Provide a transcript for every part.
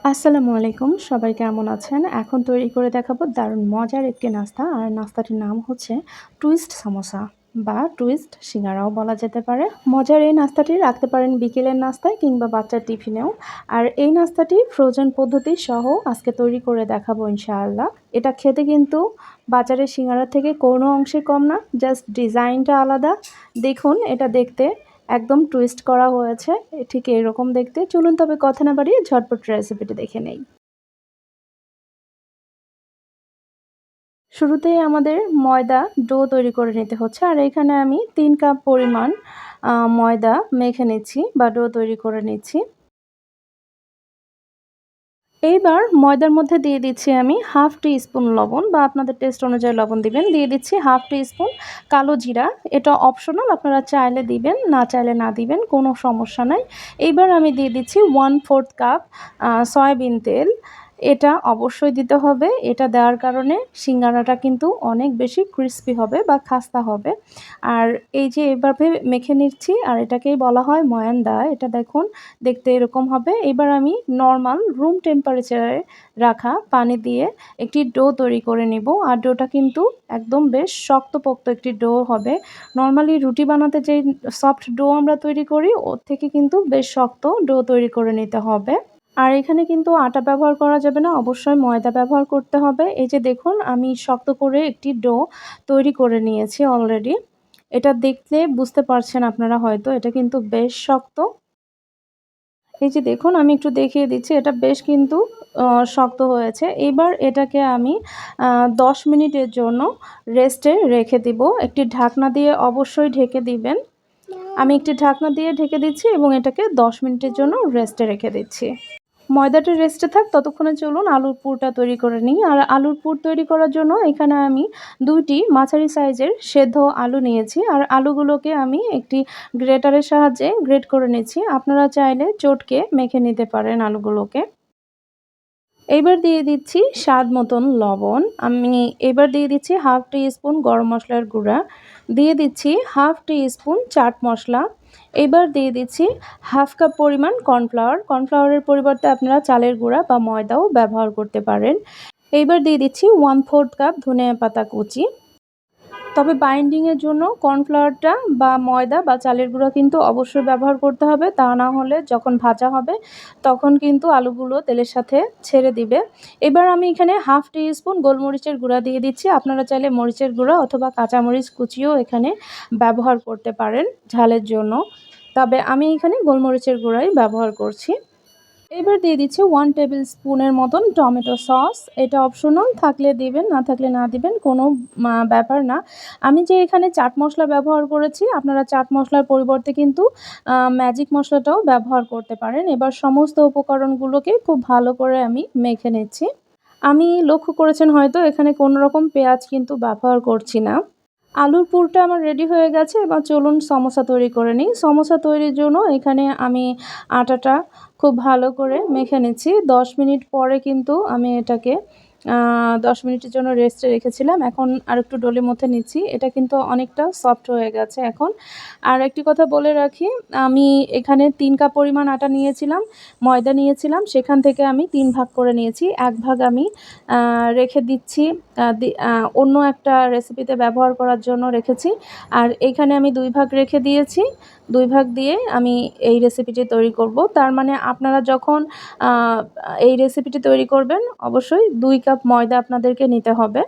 আসসালামু আলাইকুম, সবাই কেমন আছেন? এখন তৈরি করে দেখাবো দারুণ মজার একটি নাস্তা। আর নাস্তাটির নাম হচ্ছে টুইস্ট সামোসা বা টুইস্ট সিঙ্গারাও বলা যেতে পারে। মজার এই নাস্তাটি রাখতে পারেন বিকেলের নাস্তায় কিংবা বাচ্চার টিফিনেও। আর এই নাস্তাটি ফ্রোজেন পদ্ধতি সহ আজকে তৈরি করে দেখাবো ইনশাআল্লাহ। এটা খেতে কিন্তু বাজারের সিঙ্গারা থেকে কোনো অংশে কম না, জাস্ট ডিজাইনটা আলাদা। দেখুন, এটা দেখতে একদম টুইস্ট করা হয়েছে ঠিক এরকম দেখতে। চলুন তবে কথা না বাড়িয়ে ঝটপট রেসিপিটি দেখে নেই। শুরুতে আমাদের ময়দা ডো তৈরি করে নিতে হচ্ছে, আর এখানে আমি তিন কাপ পরিমাণ ময়দা মেখে নিচ্ছি বা ডো তৈরি করে নিচ্ছি। এইবার ময়দার মধ্যে দিয়ে দিচ্ছি আমি হাফ টি স্পুন লবণ বা আপনাদের টেস্ট অনুযায়ী লবণ দিবেন। দিয়ে দিচ্ছি হাফ টি স্পুন কালো জিরা। এটা অপশনাল আপনারা চাইলে দিবেন, না চাইলে না দিবেন, কোনো সমস্যা নাই। এইবার আমি দিয়ে দিচ্ছি ওয়ান ফোর্থ কাপ সয়াবিন তেল। এটা অবশ্যই দিতে হবে। এটা দেওয়ার কারণে সিঙ্গারাটা কিন্তু অনেক বেশি ক্রিস্পি হবে বা খাস্তা হবে। আর এই যে এভাবে মেখে নিচ্ছি, আর এটাকেই বলা হয় ময়ান্দা। এটা দেখুন, দেখতে এরকম হবে। এবার আমি নর্মাল রুম টেম্পারেচারে রাখা পানি দিয়ে একটি ডো তৈরি করে নেব। আর ডোটা কিন্তু একদম বেশ শক্তপোক্ত একটি ডো হবে। নর্মালি রুটি বানাতে যে সফট ডো আমরা তৈরি করি, ওর থেকে কিন্তু বেশ শক্ত ডো তৈরি করে নিতে হবে। আর এখানে কিন্তু আটা ব্যবহার করা যাবে না, অবশ্যই ময়দা ব্যবহার করতে হবে। এই যে দেখুন, আমি শক্ত করে একটি ডো তৈরি করে নিয়েছি অলরেডি এটা দেখলে বুঝতে পারছেন আপনারা হয়তো, এটা কিন্তু বেশ শক্ত। এই যে দেখুন, আমি একটু দেখিয়ে দিচ্ছি, এটা বেশ কিন্তু শক্ত হয়েছে। এবার এটাকে আমি দশ মিনিটের জন্য রেস্টে রেখে দিব। একটি ঢাকনা দিয়ে অবশ্যই ঢেকে দিবেন। আমি একটি ঢাকনা দিয়ে ঢেকে দিচ্ছি এবং এটাকে দশ মিনিটের জন্য রেস্টে রেখে দিচ্ছি। ময়দাটা রেস্টে থাক, ততক্ষণে চলুন আলুর পুরটা তৈরি করে নিই। আর আলুর পুর তৈরি করার জন্য এখানে আমি দুইটি মাঝারি সাইজের সেদ্ধ আলু নিয়েছি। আর আলুগুলোকে আমি একটি গ্রেটারের সাহায্যে গ্রেট করে নিয়েছি আপনারা চাইলে চটকে মেখে নিতে পারেন আলুগুলোকে। এবার দিয়ে দিচ্ছি স্বাদ মতন লবণ। আমি এবার দিয়ে দিচ্ছি হাফ টি স্পুন গরম মশলার গুঁড়া। দিয়ে দিচ্ছি half teaspoon chaat masala. এবার দিয়ে দিচ্ছি হাফ কাপ পরিমাণ কর্নফ্লাওয়ার। কর্নফ্লাওয়ারের পরিবর্তে আপনারা চালের গুঁড়া বা ময়দাও ব্যবহার করতে পারেন। এইবার দিয়ে দিচ্ছি ওয়ান ফোর্থ কাপ ধনে পাতা কুচি। তবে বাইন্ডিংয়ের জন্য কর্নফ্লাওয়ারটা বা ময়দা বা চালের গুঁড়া কিন্তু অবশ্যই ব্যবহার করতে হবে। তা না হলে যখন ভাজা হবে, তখন কিন্তু আলুগুলো তেলের সাথে ছেড়ে দিবে। এবার আমি এখানে হাফ টি স্পুন গোলমরিচের গুঁড়া দিয়ে দিচ্ছি। আপনারা চাইলে মরিচের গুঁড়া অথবা কাঁচামরিচ কুচিও এখানে ব্যবহার করতে পারেন ঝালের জন্য। তবে আমি এখানে গোলমরিচের গুঁড়াই ব্যবহার করছি। এবার দিয়ে দিচ্ছি ওয়ান টেবিল স্পুনের মতন টমেটো সস এটা অপশনাল থাকলে দিবেন, না থাকলে না দিবেন, কোনো ব্যাপার না। আমি যে এখানে চাট মশলা ব্যবহার করেছি, আপনারা চাট মশলার পরিবর্তে কিন্তু ম্যাজিক মশলাটাও ব্যবহার করতে পারেন। এবার সমস্ত উপকরণগুলোকে খুব ভালো করে আমি মেখে নিচ্ছি। আমি লক্ষ্য করেছেন হয়তো, এখানে কোনো রকম পেঁয়াজ কিন্তু ব্যবহার করছি না। আলুর পুরটা আমার রেডি হয়ে গেছে, এবার চলুন সমোসা তৈরি করে নিই। সমোসা তৈরির জন্য এখানে আমি আটাটা খুব ভালো করে মেখে নিচ্ছি। দশ মিনিট পরে কিন্তু আমি এটাকে দশ মিনিটের জন্য রেস্টে রেখেছিলাম। এখন আর একটু ডোলের মধ্যে নিচ্ছি। এটা কিন্তু অনেকটা সফট হয়ে গেছে এখন। আর একটি কথা বলে রাখি, আমি এখানে তিন কাপ পরিমাণ আটা নিয়েছিলাম, ময়দা নিয়েছিলাম। সেখান থেকে আমি তিন ভাগ করে নিয়েছি। এক ভাগ আমি রেখে দিচ্ছি অন্য একটা রেসিপিতে ব্যবহার করার জন্য রেখেছি। আর এখানে আমি দুই ভাগ রেখে দিয়েছি। দুই ভাগ দিয়ে আমি এই রেসিপিটি তৈরি করব। তার মানে আপনারা যখন এই রেসিপিটি তৈরি করবেন, অবশ্যই দুই কাপ ময়দা আপনাদেরকে নিতে হবে।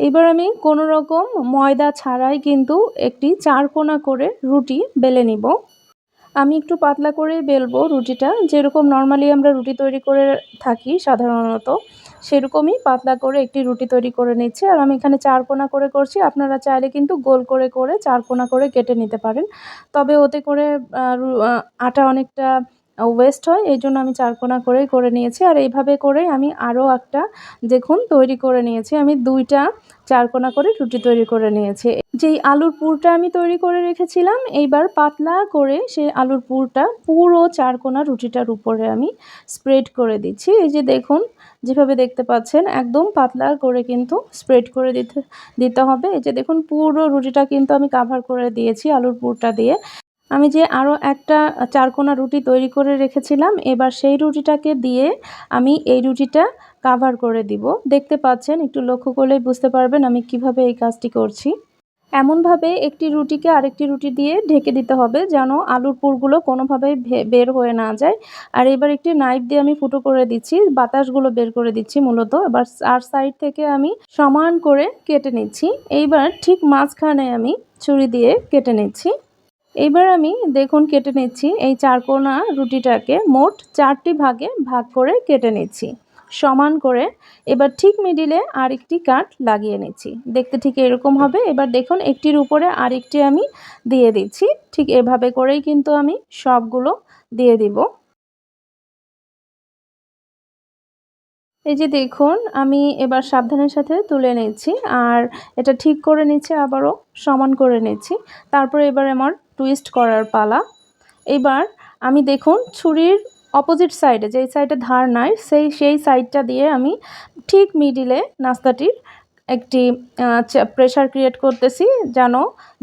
এবার আমি কোনো রকম ময়দা ছাড়াই কিন্তু একটি চার কোনা করে রুটি বেলে নিব। আমি একটু পাতলা করেই বেলবো রুটিটা। যেরকম নর্মালি আমরা রুটি তৈরি করে থাকি সাধারণত সেরকমই পাতলা করে একটি রুটি তৈরি করে নিচ্ছি। আর আমি এখানে চার কোনা করে করছি। আপনারা চাইলে কিন্তু গোল করে করে চার কোনা করে কেটে নিতে পারেন। তবে ওতে করে আটা অনেকটা ওয়েস্ট হয়, এই জন্য আমি চারকোনা করেই করে নিয়েছি। আর এইভাবে করে আমি আরও একটা, দেখুন, তৈরি করে নিয়েছি। আমি দুইটা চারকোনা করে রুটি তৈরি করে নিয়েছি। যেই আলুর পুরটা আমি তৈরি করে রেখেছিলাম, এইবার পাতলা করে সেই আলুর পুরটা পুরো চারকোনা রুটিটার উপরে আমি স্প্রেড করে দিচ্ছি। এই যে দেখুন, যেভাবে দেখতে পাচ্ছেন, একদম পাতলা করে কিন্তু স্প্রেড করে দিতে দিতে হবে। এই যে দেখুন, পুরো রুটিটা কিন্তু আমি কাভার করে দিয়েছি আলুর পুরটা দিয়ে। আমি যে আরও একটা চারকোনা রুটি তৈরি করে রেখেছিলাম, এবার সেই রুটিটাকে দিয়ে আমি এই রুটিটা কাভার করে দিব। দেখতে পাচ্ছেন, একটু লক্ষ্য করলেই বুঝতে পারবেন আমি কীভাবে এই কাজটি করছি। এমনভাবে একটি রুটিকে আরেকটি রুটি দিয়ে ঢেকে দিতে হবে যেন আলুর পুরগুলো কোনোভাবেই বের হয়ে না যায়। আর এবার একটি নাইফ দিয়ে আমি ফুটো করে দিচ্ছি, বাতাসগুলো বের করে দিচ্ছি মূলত। এবার আর সাইড থেকে আমি সমান করে কেটে নিচ্ছি। এইবার ঠিক মাঝখানে আমি ছুরি দিয়ে কেটে নিচ্ছি। এইবার আমি দেখুন কেটে নিচ্ছি এই চারকোনা রুটিটাকে মোট চারটি ভাগে ভাগ করে কেটে নিচ্ছি। সমান করে এবার ঠিক মিডিলে আরেকটি কাঠ লাগিয়ে নিচ্ছি। দেখতে ঠিক এরকম হবে। এবার দেখুন একটির উপরে আরেকটি আমি দিয়ে দিচ্ছি। ঠিক এভাবে করেই কিন্তু আমি সবগুলো দিয়ে দিব। এই যে দেখুন আমি এবার সাবধানের সাথে তুলে নিচ্ছি। আর এটা ঠিক করে নিচ্ছি, আবারও সমান করে নিচ্ছি। তারপর এবার আমার টুইস্ট করার পালা। এবার আমি দেখুন ছুরির অপোজিট সাইডে যেই সাইডে ধার নাই, সেই সেই সাইডটা দিয়ে আমি ঠিক মিডিলে নাস্তাটির একটি প্রেশার ক্রিয়েট করতেছি যেন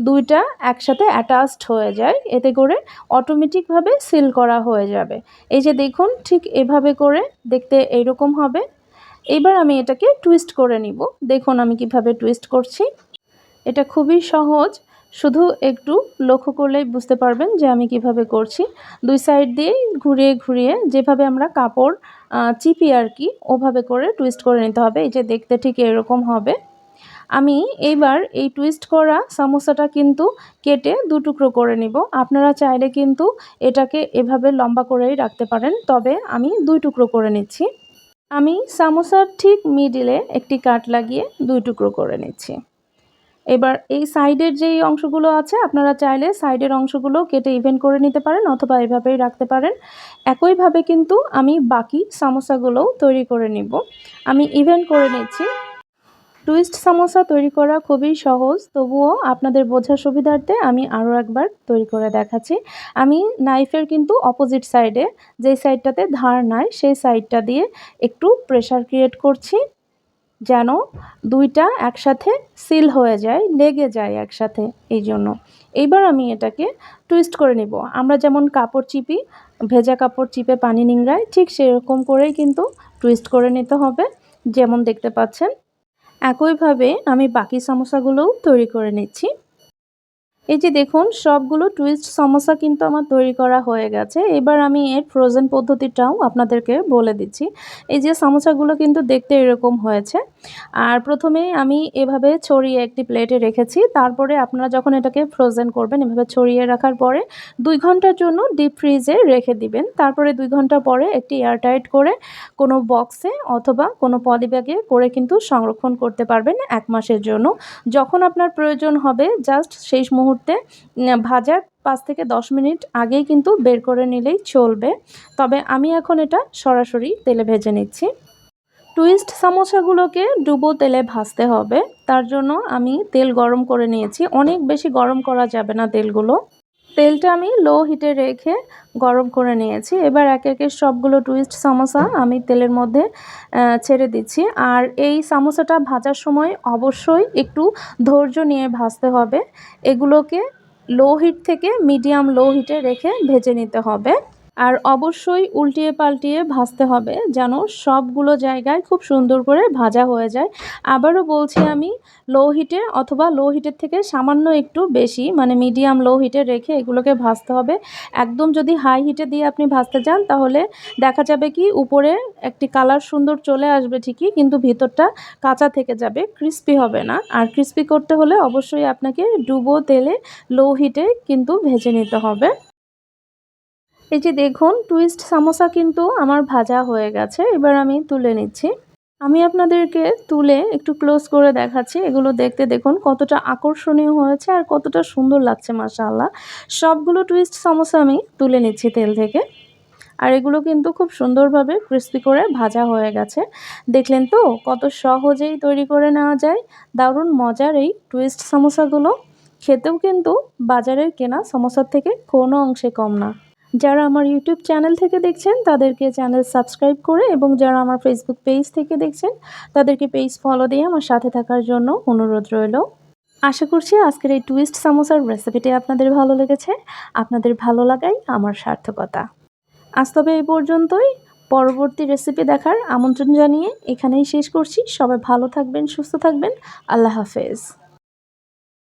দুইটা একসাথে অ্যাটাচড হয়ে যায়। এতে করে অটোমেটিকভাবে সিল করা হয়ে যাবে। এই যে দেখুন ঠিক এভাবে করে দেখতে এইরকম হবে। এবার আমি এটাকে টুইস্ট করে নিব। দেখুন আমি কীভাবে টুইস্ট করছি। এটা খুবই সহজ। শুধু একটু লক্ষ্য করলেই বুঝতে পারবেন যে আমি কীভাবে করছি। দুই সাইড দিয়েই ঘুরিয়ে ঘুরিয়ে যেভাবে আমরা কাপড় চিপি আর কি, ওভাবে করে টুইস্ট করে নিতে হবে। এই যে দেখতে ঠিক এরকম হবে। আমি এইবার এই টুইস্ট করা সামোসাটা কিন্তু কেটে দু টুকরো করে নিব। আপনারা চাইলে কিন্তু এটাকে এভাবে লম্বা করেই রাখতে পারেন, তবে আমি দুই টুকরো করে নিচ্ছি। আমি সামোসার ঠিক মিডিলে একটি কাট লাগিয়ে দুই টুকরো করে নিচ্ছি। এবার এই সাইডের যেই অংশগুলো আছে, আপনারা চাইলে সাইডের অংশগুলো কেটে ইভেন করে নিতে পারেন অথবা এভাবেই রাখতে পারেন। একইভাবে কিন্তু আমি বাকি সামোসাগুলোও তৈরি করে নিব। আমি ইভেন করে নিচ্ছি। টুইস্ট সামোসা তৈরি করা খুবই সহজ, তবুও আপনাদের বোঝার সুবিধার্থে আমি আরও একবার তৈরি করে দেখাচ্ছি। আমি নাইফের কিন্তু অপোজিট সাইডে যেই সাইডটাতে ধার নাই, সেই সাইডটা দিয়ে একটু প্রেশার ক্রিয়েট করছি। যেন দুইটা একসাথে সিল হয়ে যায়, লেগে যায় একসাথে এই জন্য। এইবার আমি এটাকে টুইস্ট করে নিব। আমরা যেমন কাপড় চিপি, ভেজা কাপড় চিপে পানি নিংড়াই, ঠিক সেরকম করেই কিন্তু টুইস্ট করে নিতে হবে। যেমন দেখতে পাচ্ছেন, একইভাবে আমি বাকি সমস্যাগুলোও তৈরি করে নিচ্ছি। এই যে দেখুন, সবগুলো টুইস্ট সমস্যা কিন্তু আমার তৈরি করা হয়ে গেছে। এবার আমি এর ফ্রোজেন পদ্ধতিটাও আপনাদেরকে বলে দিচ্ছি। এই যে সমস্যাগুলো কিন্তু দেখতে এরকম হয়েছে। আর প্রথমে আমি এভাবে ছড়িয়ে একটি প্লেটে রেখেছি। তারপরে আপনারা যখন এটাকে ফ্রোজেন করবেন, এভাবে ছড়িয়ে রাখার পরে দুই ঘণ্টার জন্য ডিপ ফ্রিজে রেখে দিবেন। তারপরে দুই ঘণ্টা পরে একটি এয়ারটাইট করে কোনো বক্সে অথবা কোনো পলিব্যাগে করে কিন্তু সংরক্ষণ করতে পারবেন এক মাসের জন্য। যখন আপনার প্রয়োজন হবে জাস্ট সেই মুহূর্তে মুহূর্তে ভাজার পাঁচ থেকে দশ মিনিট আগেই কিন্তু বের করে নিলেই চলবে। তবে আমি এখন এটা সরাসরি তেলে ভেজে নিচ্ছি। টুইস্ট সামোসাগুলোকে ডুবো তেলে ভাজতে হবে। তার জন্য আমি তেল গরম করে নিয়েছি। অনেক বেশি গরম করা যাবে না তেলগুলো। তেলটা আমি লো হিটে রেখে গরম করে নিয়েছি। এবার এক একে সবগুলো টুইস্ট সামোসা আমি তেলের মধ্যে ছেড়ে দিচ্ছি। আর এই সামোসাটা ভাজার সময় অবশ্যই একটু ধৈর্য নিয়ে ভাজতে হবে। এগুলোকে লো হিট থেকে মিডিয়াম লো হিটে রেখে ভেজে নিতে হবে। আর অবশ্যই উল্টিয়ে পাল্টিয়ে ভাজতে হবে যেন সবগুলো জায়গায় খুব সুন্দর করে ভাজা হয়ে যায়। আবারও বলছি আমি লো হিটে অথবা লো হিটের থেকে সামান্য একটু বেশি মানে মিডিয়াম লো হিটে রেখে এগুলোকে ভাজতে হবে। একদম যদি হাই হিটে দিয়ে আপনি ভাজতে যান তাহলে দেখা যাবে কি উপরে একটি কালার সুন্দর চলে আসবে ঠিকই, কিন্তু ভিতরটা কাঁচা থেকে যাবে ক্রিস্পি হবে না। আর ক্রিস্পি করতে হলে অবশ্যই আপনাকে ডুবো তেলে লো হিটে কিন্তু ভেজে নিতে হবে। এই যে দেখুন টুইস্ট সামোসা কিন্তু আমার ভাজা হয়ে গেছে, এবার আমি তুলে নিচ্ছি। আমি আপনাদেরকে তুলে একটু ক্লোজ করে দেখাচ্ছি, এগুলো দেখতে দেখুন কতটা আকর্ষণীয় হয়েছে আর কতটা সুন্দর লাগছে, মাশাআল্লাহ। সবগুলো টুইস্ট সমোসা আমি তুলে নিচ্ছি তেল থেকে। আর এগুলো কিন্তু খুব সুন্দরভাবে ক্রিস্পি করে ভাজা হয়ে গেছে। দেখলেন তো, কত সহজেই তৈরি করে নেওয়া যায়। দারুণ মজার এই টুইস্ট সমোসাগুলো খেতেও কিন্তু বাজারের কেনা সমোসার থেকে কোনো অংশে কম না। যারা আমার ইউটিউব চ্যানেল থেকে দেখছেন, তাদেরকে চ্যানেল সাবস্ক্রাইব করে এবং যারা আমার ফেসবুক পেজ থেকে দেখছেন, তাদেরকে পেজ ফলো দিয়ে আমার সাথে থাকার জন্য অনুরোধ রইল। আশা করছি আজকের এই টুইস্ট সামোসার রেসিপিটি আপনাদের ভালো লেগেছে। আপনাদের ভালো লাগাই আমার সার্থকতা। আজ তবে এই পর্যন্তই। পরবর্তী রেসিপি দেখার আমন্ত্রণ জানিয়ে এখানেই শেষ করছি। সবাই ভালো থাকবেন, সুস্থ থাকবেন। আল্লাহ হাফেজ।